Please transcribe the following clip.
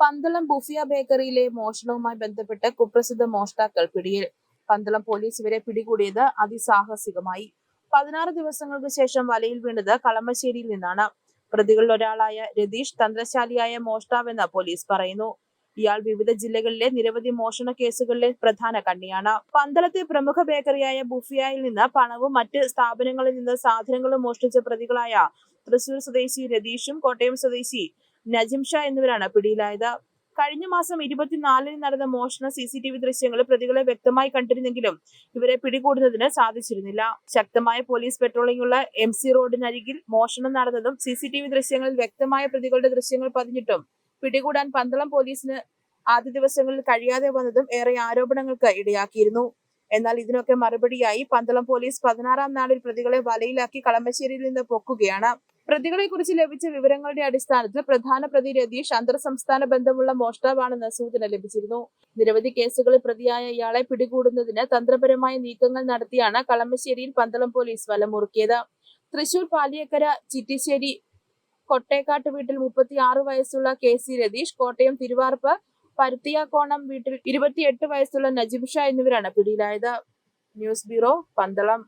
പന്തളം ബുഫിയ ബേക്കറിയിലെ മോഷണവുമായി ബന്ധപ്പെട്ട് കുപ്രസിദ്ധ മോഷ്ടാക്കൾ പിടിയിൽ. പന്തളം പോലീസ് ഇവരെ പിടികൂടിയത് അതിസാഹസികമായി. പതിനാറ് ദിവസങ്ങൾക്ക് ശേഷം വലയിൽ വീണത് കളമശ്ശേരിയിൽ നിന്നാണ്. പ്രതികളിൽ ഒരാളായ രതീഷ് തന്ത്രശാലിയായ മോഷ്ടാവെന്ന് പോലീസ് പറയുന്നു. ഇയാൾ വിവിധ ജില്ലകളിലെ നിരവധി മോഷണ കേസുകളിലെ പ്രധാന കണ്ണിയാണ്. പന്തളത്തെ പ്രമുഖ ബേക്കറിയായ ബുഫിയയിൽ നിന്ന് പണവും മറ്റ് സ്ഥാപനങ്ങളിൽ നിന്ന് സാധനങ്ങളും മോഷ്ടിച്ച പ്രതികളായ തൃശൂർ സ്വദേശി രതീഷും കോട്ടയം സ്വദേശി നജിം ഷാ എന്നിവരാണ് പിടിയിലായത്. കഴിഞ്ഞ മാസം ഇരുപത്തിനാലിന് നടന്ന മോഷണ സി സി ടി വി ദൃശ്യങ്ങൾ പ്രതികളെ വ്യക്തമായി കണ്ടിരുന്നെങ്കിലും ഇവരെ പിടികൂടുന്നതിന് സാധിച്ചിരുന്നില്ല. ശക്തമായ പോലീസ് പെട്രോളിംഗുള്ള എം സി റോഡിനരികിൽ മോഷണം നടന്നതും സി സി ടി വി ദൃശ്യങ്ങളിൽ വ്യക്തമായ പ്രതികളുടെ ദൃശ്യങ്ങൾ പതിഞ്ഞിട്ടും പിടികൂടാൻ പന്തളം പോലീസിന് ആദ്യ ദിവസങ്ങളിൽ കഴിയാതെ വന്നതും ഏറെ ആരോപണങ്ങൾക്ക് ഇടയാക്കിയിരുന്നു. എന്നാൽ ഇതിനൊക്കെ മറുപടിയായി പന്തളം പോലീസ് പതിനാറാം നാളിൽ പ്രതികളെ വലയിലാക്കി കളമശ്ശേരിയിൽ നിന്ന് പൊക്കുകയാണ്. പ്രതികളെ കുറിച്ച് ലഭിച്ച വിവരങ്ങളുടെ അടിസ്ഥാനത്തിൽ പ്രധാന പ്രതി രതീഷ് അന്തർ സംസ്ഥാന ബന്ധമുള്ള മോഷ്ടാവാണെന്ന് സൂചന ലഭിച്ചിരുന്നു. നിരവധി കേസുകളിൽ പ്രതിയായ ഇയാളെ പിടികൂടുന്നതിന് തന്ത്രപരമായ നീക്കങ്ങൾ നടത്തിയാണ് കളമശ്ശേരിയിൽ പന്തളം പോലീസ് വലമുറുക്കിയത്. തൃശൂർ പാലിയക്കര ചിറ്റിശ്ശേരി കൊട്ടേക്കാട്ട് വീട്ടിൽ മുപ്പത്തി ആറ് വയസ്സുള്ള കെ സി രതീഷ് കോട്ടയം തിരുവാർപ്പ് പരുത്തിയാക്കോണം വീട്ടിൽ ഇരുപത്തിയെട്ട് വയസ്സുള്ള നജീബ് ഷാ എന്നിവരാണ് പിടിയിലായത്. News bureau Pandalam.